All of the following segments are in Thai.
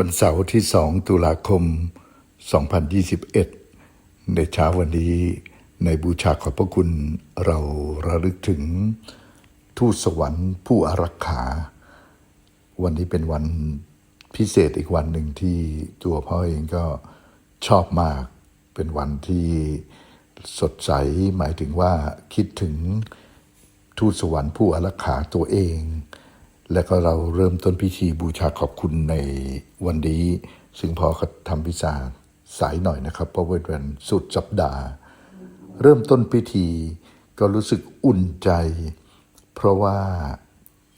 วันเสาร์ที่ 2 ตุลาคม 2021 ในเช้าวันนี้ ในบูชาขอบพระคุณเราระลึกถึง ทูตสวรรค์ผู้อารักขา วันนี้เป็นวันพิเศษอีกวันหนึ่งที่ตัวพ่อเองก็ชอบมาก เป็นวันที่สดใสหมายถึงว่าคิดถึงทูตสวรรค์ผู้อารักขาตัวเอง และก็เราเริ่มต้นพิธีบูชาขอบคุณในวันนี้ ซึ่งพอทำพิซาสายหน่อยนะครับ เพราะว่าเป็นสุดสัปดาห์ เริ่มต้นพิธีก็รู้สึกอุ่นใจ เพราะว่า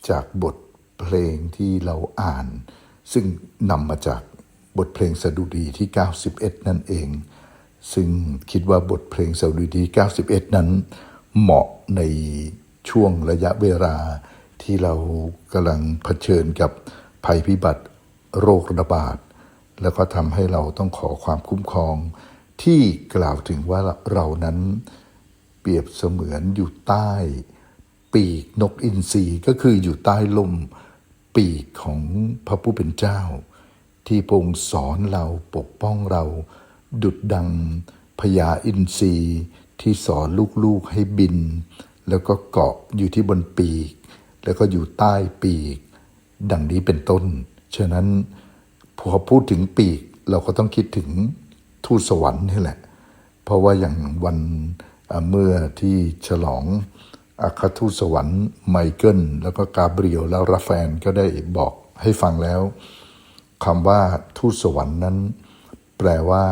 จากบทเพลงที่เราอ่าน ซึ่งนำมาจากบทเพลงสดุดีที่ 91 นั่นเอง ซึ่งคิดว่าบทเพลงสดุดี 91 นั้น เหมาะในช่วงระยะเวลา ที่เรากำลังเผชิญกับภัยพิบัติโรคระบาด แล้วก็ทำให้เราต้องขอความคุ้มครอง ที่กล่าวถึงว่าเรานั้นเปรียบเสมือนอยู่ใต้ปีกนกอินทรีก็คืออยู่ใต้ลมปีกของพระผู้เป็นเจ้า ที่พงค์สอนเราปกป้องเรา ดุดดังพญาอินทรีที่สอนลูกๆให้บิน แล้วก็เกาะอยู่ที่บนปีก แล้วก็อยู่ใต้ปีก ดังนี้เป็นต้น ฉะนั้นพอพูดถึงปีกเราก็ต้องคิดถึงทูตสวรรค์นี่แหละ เพราะว่าอย่างวันเมื่อที่ฉลองอาคทูตสวรรค์ไมเคิลแล้วก็กาเบรียลแล้วราฟาแอนก็ได้บอกให้ฟังแล้วคำว่าทูตสวรรค์นั้น แปลว่า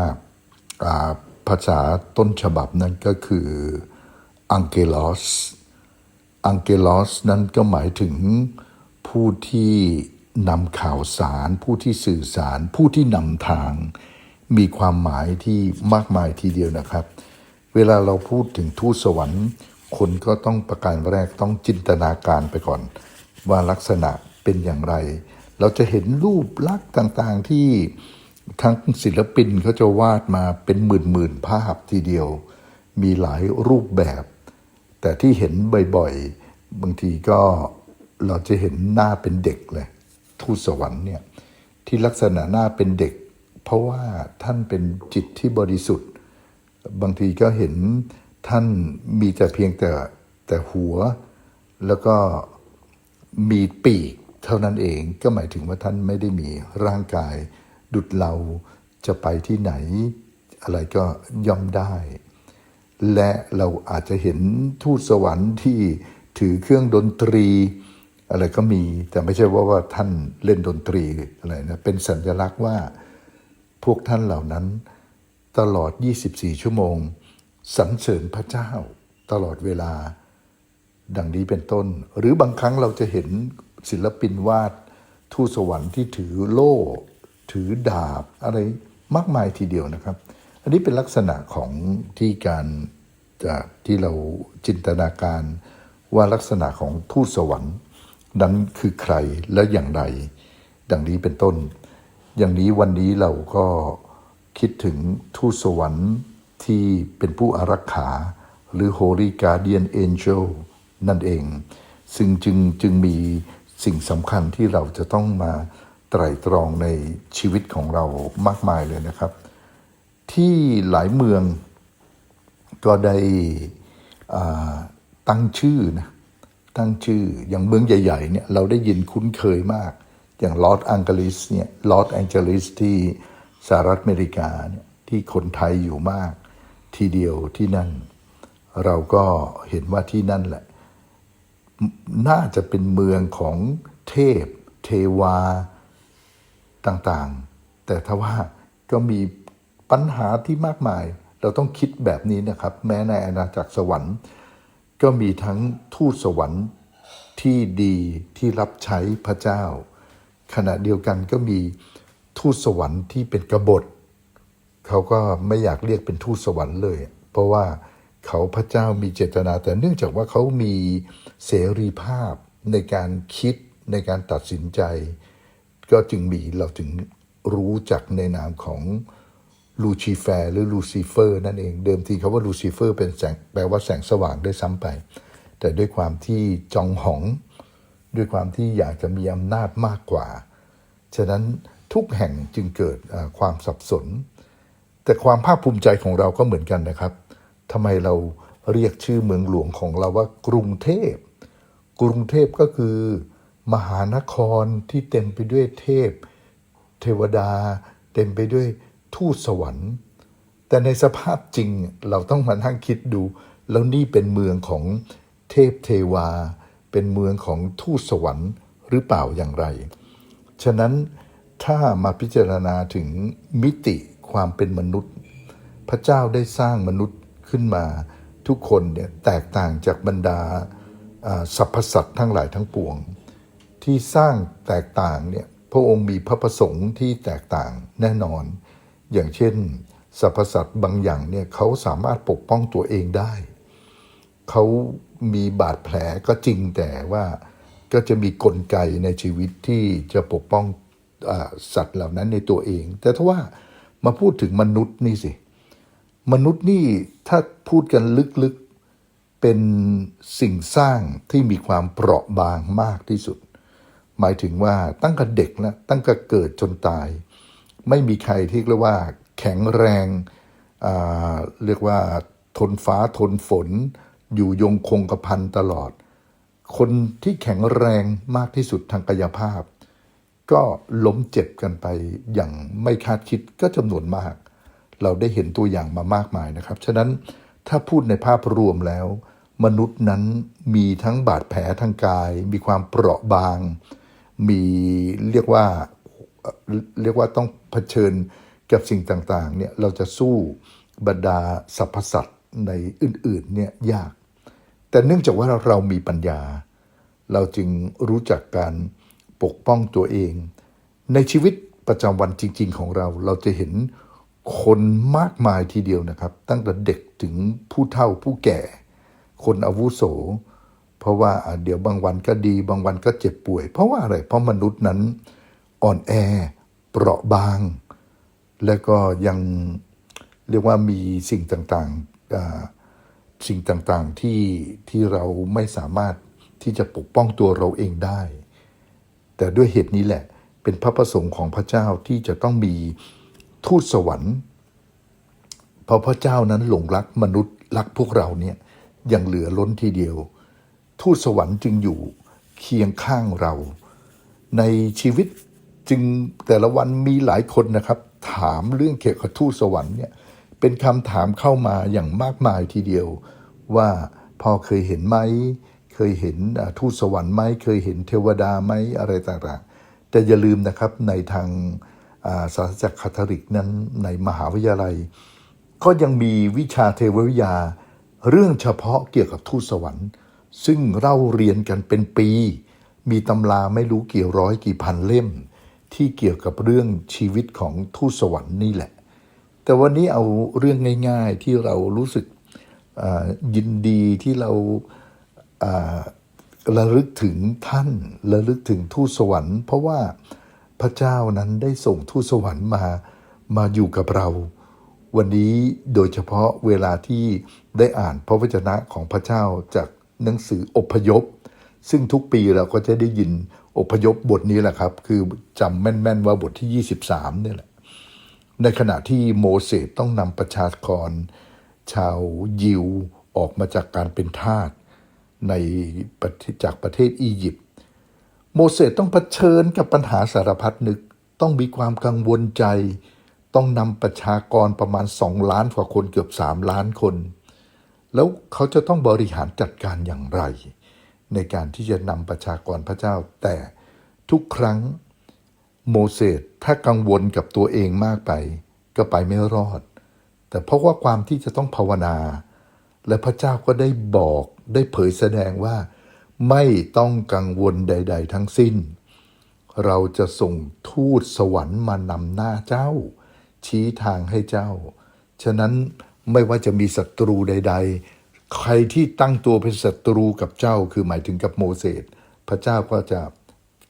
อ่าภาษาต้นฉบับนั้นก็คืออังเกลอส อังเกลอสนั้นก็หมายถึงผู้ที่นำข่าวสาร ผู้ที่สื่อสาร ผู้ที่นำทาง มีความหมายที่มากมายทีเดียวนะครับ เวลาเราพูดถึงทูตสวรรค์คนก็ต้องประการแรกต้องจินตนาการไปก่อน ว่าลักษณะเป็นอย่างไร เราจะเห็นรูปลักษณ์ต่างๆที่ทั้งศิลปินเขาจะวาดมาเป็นหมื่นๆภาพทีเดียว มีหลายรูปแบบ แต่ที่เห็นบ่อยๆ บางทีก็เราจะเห็นหน้าเป็นเด็กเลย ทูตสวรรค์เนี่ยที่ลักษณะหน้าเป็นเด็ก เพราะว่าท่านเป็นจิตที่บริสุทธิ์ บางทีก็เห็นท่านมีแต่เพียงแต่แต่หัว แล้วก็มีปีกเท่านั้นเองก็หมายถึงว่าท่านไม่ได้มีร่างกาย ดุดเราจะไปที่ไหน อะไรก็ย่อมได้ และเราอาจจะเห็นทูตสวรรค์ที่ถือเครื่องดนตรี อะไรก็มี แต่ไม่ใช่ว่าว่าท่านเล่นดนตรีอะไรนะเป็นสัญลักษณ์ว่าพวกท่านเหล่านั้นตลอด 24 ชั่วโมงสรรเสริญพระเจ้า ตลอดเวลา ดังนี้เป็นต้น หรือบางครั้งเราจะเห็นศิลปินวาดทูตสวรรค์ที่ถือโล่ ถือดาบอะไรมากมายทีเดียวนะครับ อันนี้เป็นลักษณะของที่การจะที่เราจินตนาการว่าลักษณะของทูตสวรรค์นั้นคือใครและอย่างไร ดังนี้เป็นต้น อย่างนี้วันนี้เราก็คิดถึงทูตสวรรค์ที่เป็นผู้อารักขา หรือ Holy Guardian Angel นั่นเอง ซึ่งจึงจึงมีสิ่งสำคัญที่เราจะต้องมาไตร่ตรองในชีวิตของเรามากมายเลยนะครับ ที่หลายเมืองก็ได้ตั้งชื่อนะตั้งชื่ออย่างเมืองใหญ่ๆเนี่ยเราได้ยินคุ้นเคยมาก อย่างลอสแองเจลิสเนี่ยลอสแองเจลิสที่สหรัฐอเมริกาเนี่ยที่คนไทยอยู่มาก ทีเดียวที่นั่น เราก็เห็นว่าที่นั่นแหละ น่าจะเป็นเมืองของเทพ เทวาต่างๆ แต่ถ้าว่าก็มี ปัญหาที่มากมาย เราต้องคิดแบบนี้นะครับ แม้ในอาณาจักรสวรรค์ ก็มีทั้งทูตสวรรค์ที่ดีที่รับใช้พระเจ้า ขณะเดียวกันก็มีทูตสวรรค์ที่เป็นกบฏเขาก็ไม่อยากเรียกเป็นทูตสวรรค์เลย เพราะว่าเขาพระเจ้ามีเจตนา แต่เนื่องจากว่าเขามีเสรีภาพในการคิดในการตัดสินใจ ก็จึงมีเราถึงรู้จักในนามของ ลูชิแฟร์หรือลูซิเฟอร์นั่นเอง เดิมทีเขาว่าลูซิเฟอร์เป็นแสงแปลว่าแสงสว่างด้วยซ้ำไป แต่ด้วยความที่จองหอง ด้วยความที่อยากจะมีอำนาจมากกว่า ฉะนั้นทุกแห่งจึงเกิดความสับสน แต่ความภาคภูมิใจของเราก็เหมือนกันนะครับทำไมเราเรียกชื่อเมืองหลวงของเราว่ากรุงเทพ กรุงเทพก็คือ มหานครที่เต็มไปด้วยเทพ เทวดา เต็มไปด้วย ทูตสวรรค์ แต่ในสภาพจริงเราต้องมานั่งคิดดู แล้วนี่เป็นเมืองของเทพเทวา เป็นเมืองของทูตสวรรค์หรือเปล่าอย่างไร ฉะนั้นถ้ามาพิจารณาถึงมิติความเป็นมนุษย์ พระเจ้าได้สร้างมนุษย์ขึ้นมาทุกคนเนี่ยแตกต่างจากบรรดาอ่าสรรพสัตว์ทั้งหลายทั้งปวง ที่สร้างแตกต่างเนี่ยพระองค์มีพระประสงค์ที่แตกต่างแน่นอน อย่างเช่นสรรพสัตว์บางอย่างเนี่ยเขาสามารถปกป้องตัวเองได้ เขามีบาดแผลก็จริงแต่ว่าก็จะมีกลไกในชีวิตที่จะปกป้องอสัตว์เหล่านั้นในตัวเอง แต่ถ้าว่ามาพูดถึงมนุษย์นี่สิ มนุษย์นี่ถ้าพูดกันลึกๆเป็นสิ่งสร้างที่มีความเปราะบางมากที่สุด หมายถึงว่าตั้งแต่เด็กนะตั้งแต่เกิดจนตาย ไม่มีใครที่เรียกว่าแข็งแรงเรียกว่าทนฟ้าทนฝน อยู่ยงคงกระพันตลอด คนที่แข็งแรงมากที่สุดทางกายภาพ ก็ล้มเจ็บกันไปอย่างไม่คาดคิดก็จำนวนมาก เราได้เห็นตัวอย่างมามากมายนะครับ ฉะนั้นถ้าพูดในภาพรวมแล้ว มนุษย์นั้นมีทั้งบาดแผลทางกาย มีความเปราะบาง มีเรียกว่า เรียกว่าต้องเผชิญกับสิ่งต่างๆเนี่ยเราจะสู้บรรดาสรรพสัตว์ในอื่นๆเนี่ยยาก แต่เนื่องจากว่าเรามีปัญญา เราจึงรู้จักการปกป้องตัวเอง ในชีวิตประจำวันจริง ๆ ของเรา เราจะเห็นคนมากมายทีเดียวนะครับ ตั้งแต่เด็กถึงผู้เฒ่าผู้แก่ คนอาวุโส เพราะว่าเดี๋ยวบางวันก็ดี บางวันก็เจ็บป่วย เพราะว่าอะไร เพราะมนุษย์นั้น อ่อนแอ เปราะบาง และก็ยังเรียกว่ามีสิ่งต่างๆสิ่งต่างๆที่ที่เราไม่สามารถที่จะปกป้องตัวเราเองได้ แต่ด้วยเหตุนี้แหละเป็นพระประสงค์ของพระเจ้าที่จะต้องมีทูตสวรรค์เพราะพระเจ้านั้นหลงรักมนุษย์รักพวกเราเนี่ยย่างเหลือล้นทีเดียว ทูตสวรรค์จึงอยู่เคียงข้างเรา ในชีวิต จึงแต่ละวันมีหลายคนนะครับ ถามเรื่องเกี่ยวกับทูตสวรรค์เนี่ยเป็นคำถามเข้ามาอย่างมากมายทีเดียว ว่าพอเคยเห็นไหม เคยเห็นทูตสวรรค์ไหมเคยเห็นเทวดาไหมอะไรต่างๆ แต่อย่าลืมนะครับในทางาศาสนาจักรคาทอลิกนั้นในมหาวิทยาลัย ก็ยังมีวิชาเทววิทยา เรื่องเฉพาะเกี่ยวกับทูตสวรรค์ ซึ่งเราเรียนกันเป็นปี มีตำราไม่รู้กี่ร้อยกี่พันเล่ม ที่เกี่ยวกับเรื่องชีวิตของทูตสวรรค์นี่แหละ แต่วันนี้เอาเรื่องง่าย ๆที่เรารู้สึกยินดีที่เราอ่าระลึกถึงท่านระลึกถึงทูตสวรรค์ เพราะว่าพระเจ้านั้นได้ส่งทูตสวรรค์มามาอยู่กับเรา วันนี้โดยเฉพาะเวลาที่ได้อ่านพระวจนะของพระเจ้าจากหนังสืออพยพ ซึ่งทุกปีเราก็จะได้ยิน อพยพบทนี้แหละครับ คือจำแม่นๆว่าบทที่ 23เนี่ยแหละ ในขณะที่โมเสสต้องนำประชากร ชาวยิวออกมาจากการเป็นทาสในจากประเทศอียิปต์โมเสสต้องเผชิญกับปัญหาสารพัดนึกต้องมีความกังวลใจ ต้องนำประชากรประมาณสองล้านกว่าคนเกือบสามล้านคน แล้วเขาจะต้องบริหารจัดการอย่างไร ในการที่จะนำประชากรพระเจ้า แต่ทุกครั้งโมเสสถ้ากังวลกับตัวเองมากไป ก็ไปไม่รอด แต่เพราะว่าความที่จะต้องภาวนา และพระเจ้าก็ได้บอกได้เผยแสดงว่า ไม่ต้องกังวลใด ๆ ทั้งสิ้น เราจะส่งทูตสวรรค์มานำหน้าเจ้า ชี้ทางให้เจ้า ฉะนั้นไม่ว่าจะมีศัตรูใด ๆ ใครที่ตั้งตัวเป็นศัตรูกับเจ้าคือหมายถึงกับโมเสสพระเจ้าก็จะ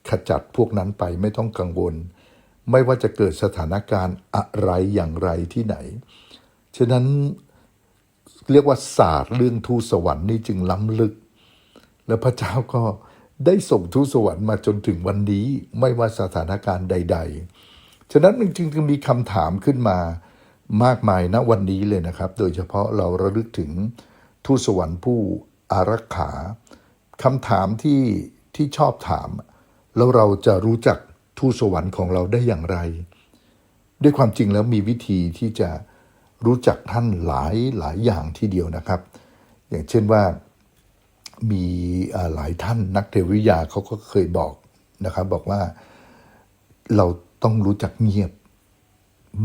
ขจัดพวกนั้นไปไม่ต้องกังวล ไม่ว่าจะเกิดสถานการณ์อะไรอย่างไรที่ไหน ฉะนั้นเรียกว่าศาสตร์เรื่องทูตสวรรค์นี่จึงล้ำลึก และพระเจ้าก็ได้ส่งทูตสวรรค์มาจนถึงวันนี้ไม่ว่าสถานการณ์ใดฉะนั้นมันจึงจึงมีคำถามขึ้นมามากมายณวันนี้เลยนะครับ โดยเฉพาะเราระลึกถึง ทูตสวรรค์ผู้อารักขาคำถามที่ที่ชอบถาม แล้วเราจะรู้จักทูตสวรรค์ของเราได้อย่างไร ด้วยความจริงแล้วมีวิธีที่จะรู้จักท่านหลายหลายอย่างทีเดียวนะครับ อย่างเช่นว่ามีหลายท่านนักเทววิทยาเขาก็เคยบอกนะครับ บอกว่าเราต้องรู้จักเงียบ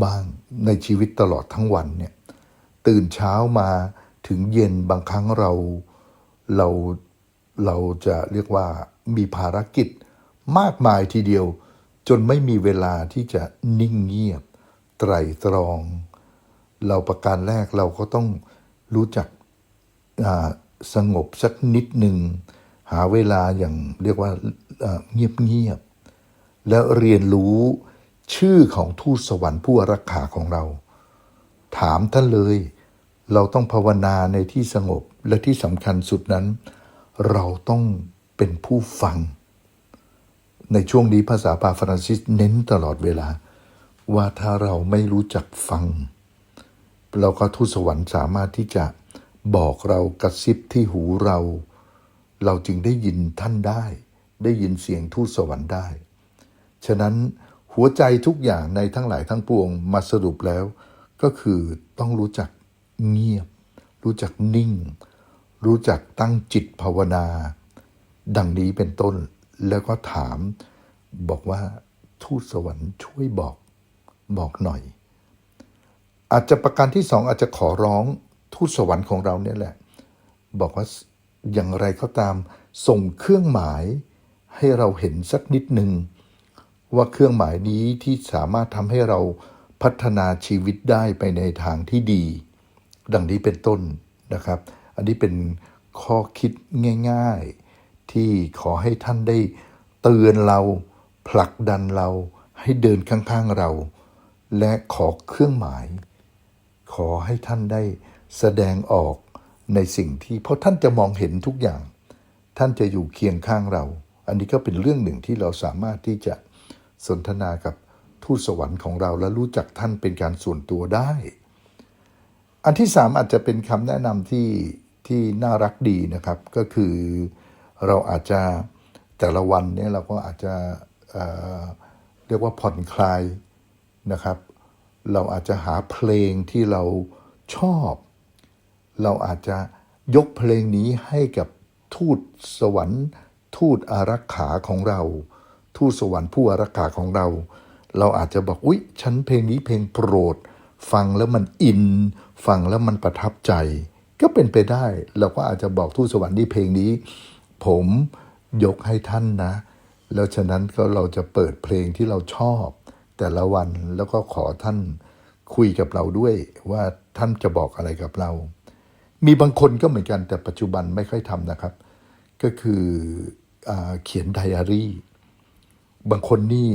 บ้างในชีวิตตลอดทั้งวันเนี่ยตื่นเช้ามา ถึงเย็นบางครั้งเราเราเราจะเรียกว่ามีภารกิจมากมายทีเดียว จนไม่มีเวลาที่จะนิ่งเงียบ ไตรตรอง เราประการแรกเราก็ต้องรู้จักสงบสักนิดหนึ่ง หาเวลาอย่างเรียกว่าเงียบเงียบ แล้วเรียนรู้ชื่อของทูตสวรรค์ผู้รักขาของเรา ถามท่านเลย เราต้องภาวนาในที่สงบและที่สำคัญสุดนั้น เราต้องเป็นผู้ฟัง ในช่วงนี้ภาษาปาฟรานซิสเน้นตลอดเวลา ว่าถ้าเราไม่รู้จักฟัง เราก็ทูตสวรรค์สามารถที่จะบอกเรากระซิบที่หูเรา เราจึงได้ยินท่านได้ ได้ยินเสียงทูตสวรรค์ได้ ฉะนั้นหัวใจทุกอย่างในทั้งหลายทั้งปวงมาสรุปแล้ว ก็คือต้องรู้จัก เงียบ รู้จักนิ่ง รู้จักตั้งจิตภาวนา ดังนี้เป็นต้นแล้วก็ถาม บอกว่าทูตสวรรค์ช่วยบอกบอกหน่อย อาจจะประการที่สองอาจจะขอร้องทูตสวรรค์ของเราเนี่ยแหละ บอกว่าอย่างไรก็ตาม ส่งเครื่องหมายให้เราเห็นสักนิดหนึ่งว่าเครื่องหมายนี้ที่สามารถทำให้เราพัฒนาชีวิตได้ไปในทางที่ดี ดังนี้เป็นต้นนะครับ อันนี้เป็นข้อคิดง่าย ๆ ที่ขอให้ท่านได้เตือนเราผลักดันเราให้เดินข้างๆเรา และขอเครื่องหมาย ขอให้ท่านได้แสดงออกในสิ่งที่เพราะท่านจะมองเห็นทุกอย่าง ท่านจะอยู่เคียงข้างเรา อันนี้ก็เป็นเรื่องหนึ่งที่เราสามารถที่จะสนทนากับทูตสวรรค์ของเราและรู้จักท่านเป็นการส่วนตัวได้ อันที่สามอาจจะเป็นคำแนะนำที่ที่น่ารักดีนะครับ ก็คือเราอาจจะแต่ละวันเนี่ยเราก็อาจจะเเรียกว่าผ่อนคลายนะครับ เราอาจจะหาเพลงที่เราชอบ เราอาจจะยกเพลงนี้ให้กับทูตสวรรค์ ทูตอารักขาของเรา ทูตสวรรค์ผู้อารักขาของเรา เราอาจจะบอกอุ๊ย ฉันเพลงนี้เพลงโปรด ฟังแล้วมันอิน ฟังแล้วมันประทับใจ ก็เป็นไปได้เราก็อาจจะบอกทูตสวรรค์นี่เพลงนี้ ผมยกให้ท่านนะ แล้วฉะนั้นก็เราจะเปิดเพลงที่เราชอบ แต่ละวันแล้วก็ขอท่านคุยกับเราด้วยว่าท่านจะบอกอะไรกับเรา มีบางคนก็เหมือนกันแต่ปัจจุบันไม่ค่อยทำนะครับ ก็คืออเขียนไดอารี่ บางคนนี่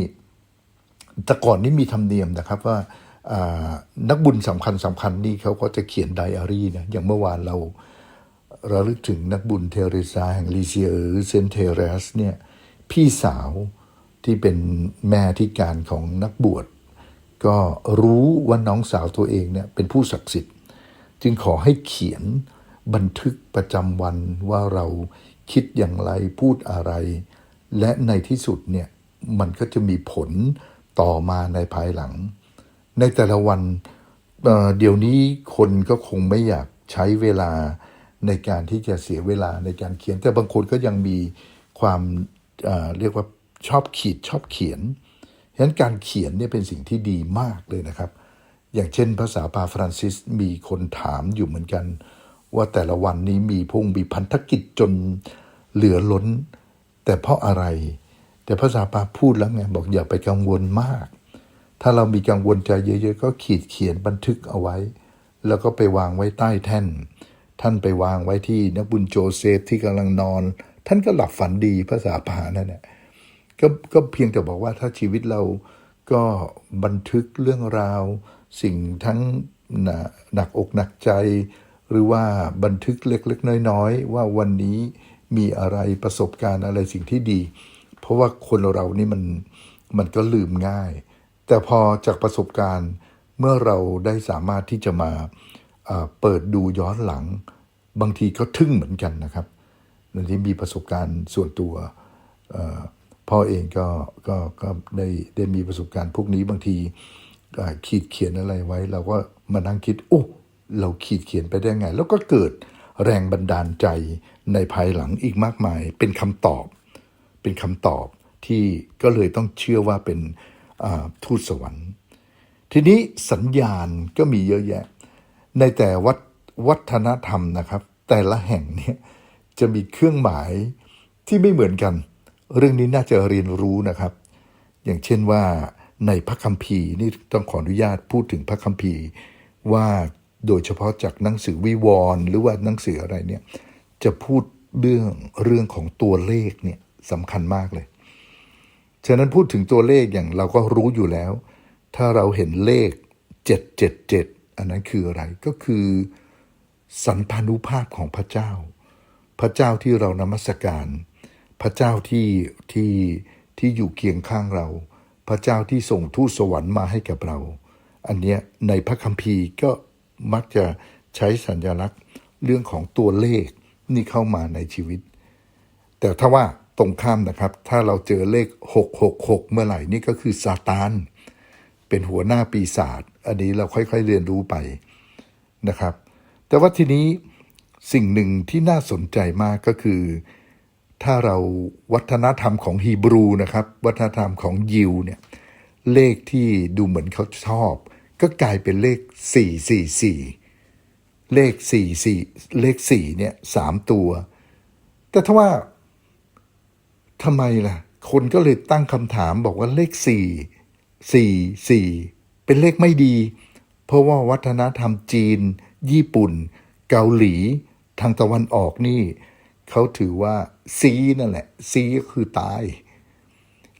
แต่ก่อนนี่มีธรรมเนียมนะครับว่า นักบุญสำคัญสำคัญนี่เขาก็จะเขียนไดอารี่นะอย่างเมื่อวานเราเราลึกถึงนักบุญเทเรซาแห่งลีเซียหรือเซนเทเรสเนี่ยพี่สาวที่เป็นแม่ที่การของนักบวชก็รู้ว่าน้องสาวตัวเองเนี่ยเป็นผู้ศักดิ์สิทธิ์ จึงขอให้เขียนบันทึกประจำวันว่าเราคิดอย่างไรพูดอะไร และในที่สุดเนี่ยมันก็จะมีผลต่อมาในภายหลัง ในแต่ละวันเเดี๋ยวนี้คนก็คงไม่อยากใช้เวลาในการที่จะเสียเวลาในการเขียน แต่บางคนก็ยังมีความเเรียกว่าชอบขีดชอบเขียนฉะนั้นการเขียนเนี่ยเป็นสิ่งที่ดีมากเลยนะครับ อย่างเช่นภาษาปาฟรานซิสมีคนถามอยู่เหมือนกัน ว่าแต่ละวันนี้มีพงมีพันธกิจจนเหลือล้น แต่เพราะอะไร แต่ภาษาปาพูดแล้วไงบอกอย่าไปกังวลมาก ถ้าเรามีกังวลใจเยอะๆ ก็ขีดเขียนบันทึกเอาไว้ แล้วก็ไปวางไว้ใต้แท่น ท่านไปวางไว้ที่นักบุญโจเซฟที่กำลังนอน ท่านก็หลับฝันดีภาษาปานั่นแหละก็ก็เพียงแต่บอกว่าถ้าชีวิตเราก็บันทึกเรื่องราว สิ่งทั้งหนหนักอกหนักใจ หรือว่าบันทึกเล็กๆ น้อยๆ ว่าวันนี้มีอะไรประสบการณ์อะไรสิ่งที่ดี เพราะว่าคนเรานี่มันมันก็ลืมง่าย แต่พอจากประสบการณ์เมื่อเราได้สามารถที่จะมาเปิดดูย้อนหลัง บางทีก็ทึ่งเหมือนกันนะครับในที่มีประสบการณ์ส่วนตัวพ่อเองก็ก็ก็ได้ได้มีประสบการณ์พวกนี้บางทีขีดเขียนอะไรไว้ เราก็มานั่งคิดโอ้เราขีดเขียนไปได้ไง แล้วก็เกิดแรงบันดาลใจในภายหลังอีกมากมาย เป็นคำตอบ เป็นคำตอบที่ก็เลยต้องเชื่อว่าเป็น ทูตสวรรค์ ทีนี้สัญญาณก็มีเยอะแยะ ในแต่วัดวัฒนธรรมนะครับ แต่ละแห่งเนี่ยจะมีเครื่องหมายที่ไม่เหมือนกัน เรื่องนี้น่าจะเรียนรู้นะครับ อย่างเช่นว่าในพระคัมภีร์นี่ต้องขออนุญาตพูดถึงพระคัมภีร์ว่าโดยเฉพาะจากหนังสือวิวรณ์หรือว่าหนังสืออะไรเนี่ยจะพูดเรื่องเรื่องของตัวเลขเนี่ยสำคัญมากเลย ฉะนั้นพูดถึงตัวเลขอย่างเราก็รู้อยู่แล้ว ถ้าเราเห็นเลข 777 อันนั้นคืออะไรก็คือ สันพานุภาพของพระเจ้า พระเจ้าที่เรานมัสการ พระเจ้าที่ที่ที่อยู่เคียงข้างเรา พระเจ้าที่ส่งทูตสวรรค์มาให้กับเรา อันเนี้ยในพระคัมภีร์ก็มักจะใช้สัญลักษณ์เรื่องของตัวเลขนี่เข้ามาในชีวิต แต่ถ้าว่า ตรงข้ามนะครับ ถ้าเราเจอเลข 666 เมื่อไหร่นี่ก็คือซาตาน เป็นหัวหน้าปีศาจอันนี้เราค่อยๆเรียนรู้ไปนะครับ แต่ว่าทีนี้สิ่งหนึ่งที่น่าสนใจมากก็คือ ถ้าเราวัฒนธรรมของฮีบรูนะครับ วัฒนธรรมของยิวเนี่ยเลขที่ดูเหมือนเขาชอบ ก็กลายเป็นเลข 444 เลข 44 เลข 4 เนี่ยสามตัว แต่ถ้าว่า ทำไมล่ะ คนก็เลยตั้งคำถามบอกว่าเลขสี่สี่สี่เป็นเลขไม่ดี เพราะว่าวัฒนธรรมจีน ญี่ปุ่น เกาหลี ทางตะวันออกนี่ เขาถือว่าซีนั่นแหละซีก็คือตาย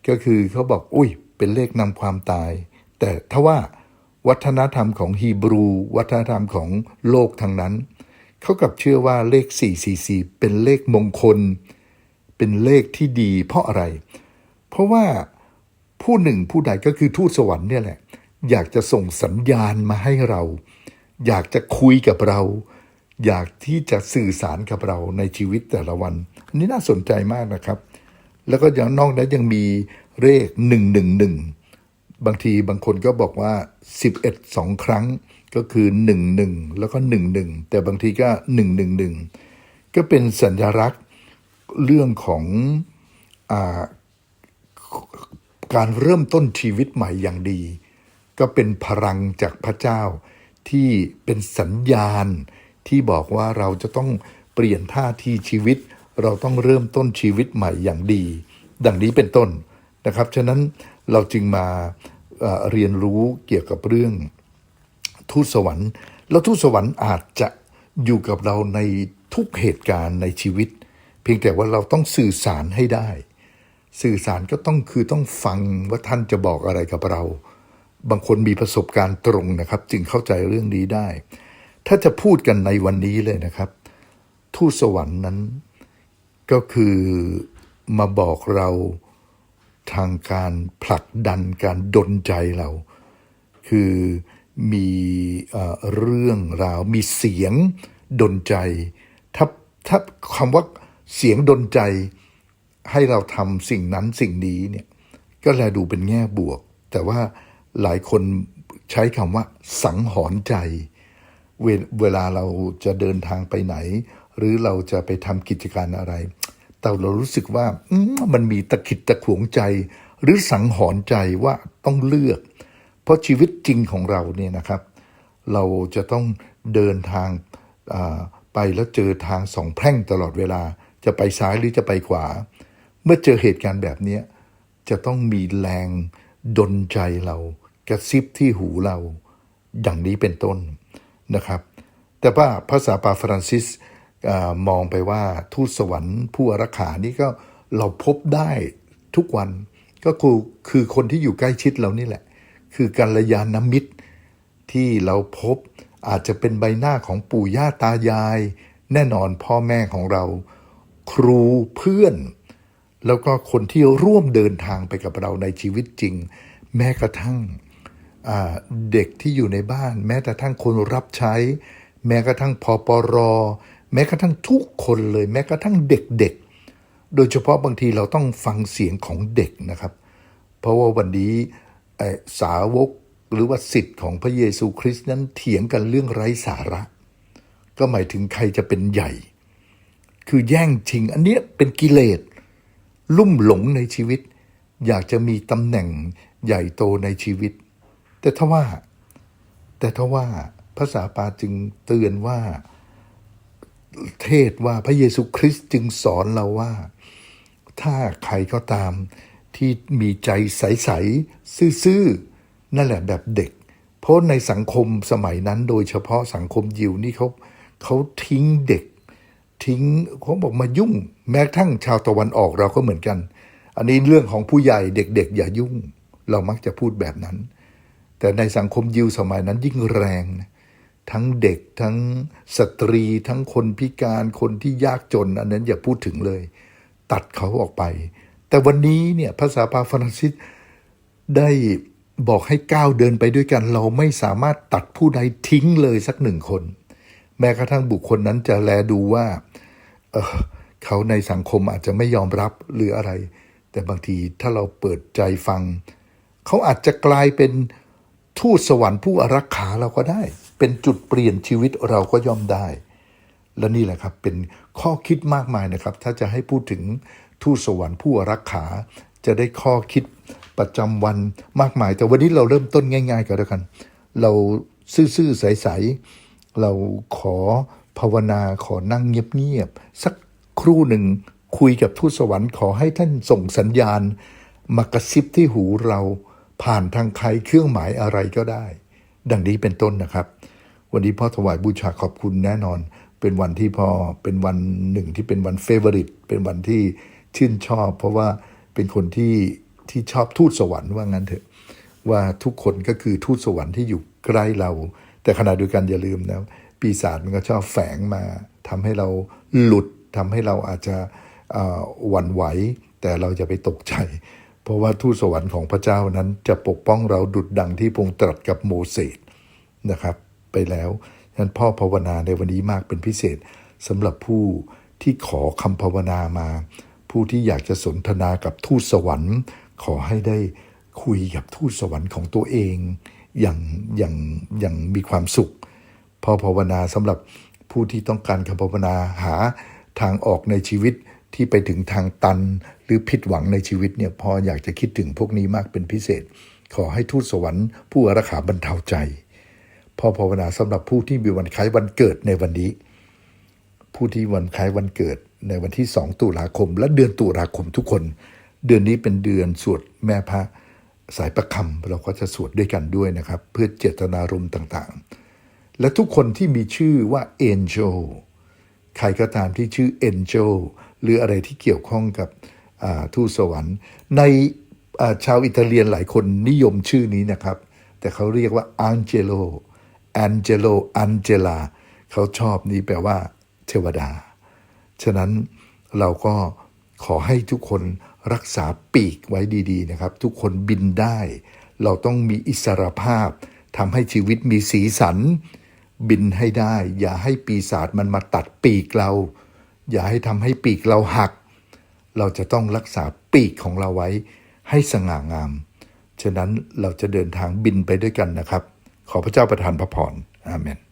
ก็คือเขาบอก อุ้ย เป็นเลขนำความตาย แต่ถ้าว่าวัฒนธรรมของฮีบรู วัฒนธรรมของโลกทางนั้น เขากลับเชื่อว่าเลข 444 เป็นเลขมงคล เป็นเลขที่ดีเพราะอะไร เพราะว่าผู้หนึ่งผู้ใดก็คือทูตสวรรค์เนี่ยแหละ อยากจะส่งสัญญาณมาให้เรา อยากจะคุยกับเรา อยากที่จะสื่อสารกับเราในชีวิตแต่ละวัน อันนี้น่าสนใจมากนะครับ แล้วก็อย่างนอกนั้นยังมีเลขหนึ่งหนึ่งหนึ่งบางทีบางคนก็บอกว่า 11สองครั้งก็คือ 1 1 แล้วก็ 1 1 แต่บางทีก็ 1 1 1 ก็เป็นสัญลักษณ์ เรื่องของอการเริ่มต้นชีวิตใหม่อย่างดี ก็เป็นพลังจากพระเจ้าที่เป็นสัญญาณที่บอกว่าเราจะต้องเปลี่ยนท่าทีชีวิต เราต้องเริ่มต้นชีวิตใหม่อย่างดี ดังนี้เป็นต้นนะครับ ฉะนั้นเราจึงมาเรียนรู้เกี่ยวกับเรื่องทูตสวรรค์ แล้วทูตสวรรค์อาจจะอยู่กับเราในทุกเหตุการณ์ในชีวิต เพียงแต่ว่าเราต้องสื่อสารให้ได้ สื่อสารก็ต้องคือต้องฟังว่าท่านจะบอกอะไรกับเรา บางคนมีประสบการณ์ตรงนะครับ จึงเข้าใจเรื่องนี้ได้ ถ้าจะพูดกันในวันนี้เลยนะครับ ทูตสวรรค์นั้น ก็คือมาบอกเราทางการผลักดันการดลใจเรา คือมีเรื่องราวมีเสียงดลใจ ถ้าถ้าคำว่า เสียงดลใจให้เราทำสิ่งนั้นสิ่งนี้เนี่ยก็แลดูเป็นแง่บวก แต่ว่าหลายคนใช้คำว่า สังหรณ์ใจ เวเวลาเราจะเดินทางไปไหน หรือเราจะไปทำกิจการอะไร แต่เรารู้สึกว่ามมันมีตะขิดตะขวงใจ หรือสังหรณ์ใจว่าต้องเลือก เพราะชีวิตจริงของเราเนี่ยนะครับ เราจะต้องเดินทางไปแล้วเจอทางสองแพร่งตลอดเวลา จะไปซ้ายหรือจะไปขวา เมื่อเจอเหตุการณ์แบบเนี้จะต้องมีแรงดลใจเรา กระซิบที่หูเราอย่างนี้เป็นต้นนะครับ แต่ว่าภาษาปาฟรานซิสอมองไปว่าทูตสวรรค์ผู้อารักขานี่ก็เราพบได้ทุกวันก็คือคือคนที่อยู่ใกล้ชิดเรานี่แหละ คือกัลยาณมิตรที่เราพบอาจจะเป็นใบหน้าของปู่ย่าตายาย แน่นอนพ่อแม่ของเรา ครูเพื่อน แล้วก็คนที่ร่วมเดินทางไปกับเราในชีวิตจริง แม้กระทั่งเด็กที่อยู่ในบ้าน แม้กระทั่งคนรับใช้ แม้กระทั่งพอปรแม้กระทั่งทุกคนเลย แม้กระทั่งเด็กๆ โดยเฉพาะบางทีเราต้องฟังเสียงของเด็กนะครับ เพราะว่าวันนี้สาวกหรือว่าสิทธิ์ของพระเยซูคริสต์นั้นเถียงกันเรื่องไร้สาระ ก็หมายถึงใครจะเป็นใหญ่ คือแย่งชิง อันนี้เป็นกิเลสลุ่มหลงในชีวิต อยากจะมีตำแหน่งใหญ่โตในชีวิต แต่ถ้าว่า แต่ถ้าว่าภาษาปาจึงเตือนว่า เทศว่าพระเยซูคริสต์จึงสอนเราว่า ถ้าใครก็ตามที่มีใจใสๆซื่อๆนั่นแหละแบบเด็ก เพราะในสังคมสมัยนั้นโดยเฉพาะสังคมยิวนี่เขาเขาทิ้งเด็ก ทิ้งเขาบอกมายุ่ง แม้กระทั่งชาวตะวันออกเราก็เหมือนกัน อันนี้เรื่องของผู้ใหญ่เด็ก ๆ อย่ายุ่ง เรามักจะพูดแบบนั้น แต่ในสังคมยิวสมัยนั้นยิ่งแรงนะทั้งเด็กทั้งสตรีทั้งคนพิการคนที่ยากจน อันนั้นอย่าพูดถึงเลย ตัดเขาออกไป แต่วันนี้เนี่ยภาษาปาฟรานซิสได้บอกให้ก้าวเดินไปด้วยกัน เราไม่สามารถตัดผู้ใดทิ้งเลยสักหนึ่งคน แม้กระทั่งบุคคลนั้นจะแลดูว่า เเขาในสังคมอาจจะไม่ยอมรับหรืออะไร แต่บางทีถ้าเราเปิดใจฟัง เขาอาจจะกลายเป็นทูตสวรรค์ผู้อารักขาเราก็ได้ เป็นจุดเปลี่ยนชีวิตเราก็ย่อมได้ และนี่แหละครับเป็นข้อคิดมากมายนะครับ ถ้าจะให้พูดถึงทูตสวรรค์ผู้อารักขา จะได้ข้อคิดประจำวันมากมาย แต่วันนี้เราเริ่มต้นง่าย ๆ กันแล้วกัน เราซื่อๆใสๆเราขอ ภาวนาขอนั่งเงียบๆสักครู่หนึ่งคุยกับทูตสวรรค์ขอให้ท่านส่งสัญญาณ มากระซิบที่หูเราผ่านทางใครเครื่องหมายอะไรก็ได้ ดังนี้เป็นต้นนะครับ วันนี้พ่อถวายบูชาขอบคุณแน่นอน เป็นวันที่พ่อเป็นวันหนึ่งที่เป็นวันเฟเวอริตเป็นวันที่ชื่นชอบ เพราะว่าเป็นคนที่ที่ชอบทูตสวรรค์ว่างั้นเถอะ ว่าทุกคนก็คือทูตสวรรค์ที่อยู่ใกล้เรา แต่ขณะเดียวกันอย่าลืมนะ ปีศาจมันก็ชอบแฝงมาทำให้เราหลุดทำให้เราอาจจะหวั่นไหว แต่เราจะไปตกใจ เพราะว่าทูตสวรรค์ของพระเจ้านั้นจะปกป้องเราดุดดังที่พงตรัสกับโมเสสนะครับ ไปแล้วฉะนั้นพ่อภาวนาในวันนี้มากเป็นพิเศษสำหรับผู้ที่ขอคำภาวนามา ผู้ที่อยากจะสนทนากับทูตสวรรค์ ขอให้ได้คุยกับทูตสวรรค์ของตัวเอง อย่างอย่างอย่างมีความสุข พอภาวนาสำหรับผู้ที่ต้องการคำภาวนาหาทางออกในชีวิตที่ไปถึงทางตันหรือผิดหวังในชีวิตเนี่ยพออยากจะคิดถึงพวกนี้มากเป็นพิเศษ ขอให้ทูตสวรรค์ผู้อารักขาบรรเทาใจ พอภาวนาสำหรับผู้ที่มีวันคล้ายวันเกิดในวันนี้ ผู้ที่วันคล้ายวันเกิดในวันที่2ตุลาคม และเดือนตุลาคมทุกคน เดือนนี้เป็นเดือนสวดแม่พระสายประคำเราก็จะสวดด้วยกันด้วยนะครับ เพื่อเจตนารมณ์ต่างๆ และทุกคนที่มีชื่อว่า Angel ใครก็ตามที่ชื่อ Angel หรืออะไรที่เกี่ยวข้องกับทูตสวรรค์ ในชาวอิตาเลียนหลายคนนิยมชื่อนี้นะครับ แต่เขาเรียกว่า Angelo Angelo Angela เขาชอบนี้แปลว่า เทวดา ฉะนั้นเราก็ขอให้ทุกคนรักษาปีกไว้ดีๆนะครับ ทุกคนบินได้ เราต้องมีอิสรภาพทำให้ชีวิตมีสีสัน บินให้ได้ อย่าให้ปีศาจมันมาตัดปีกเรา อย่าให้ทำให้ปีกเราหัก เราจะต้องรักษาปีกของเราไว้ให้สง่างาม ฉะนั้นเราจะเดินทางบินไปด้วยกันนะครับ ขอพระเจ้าประทานพระพร อาเมน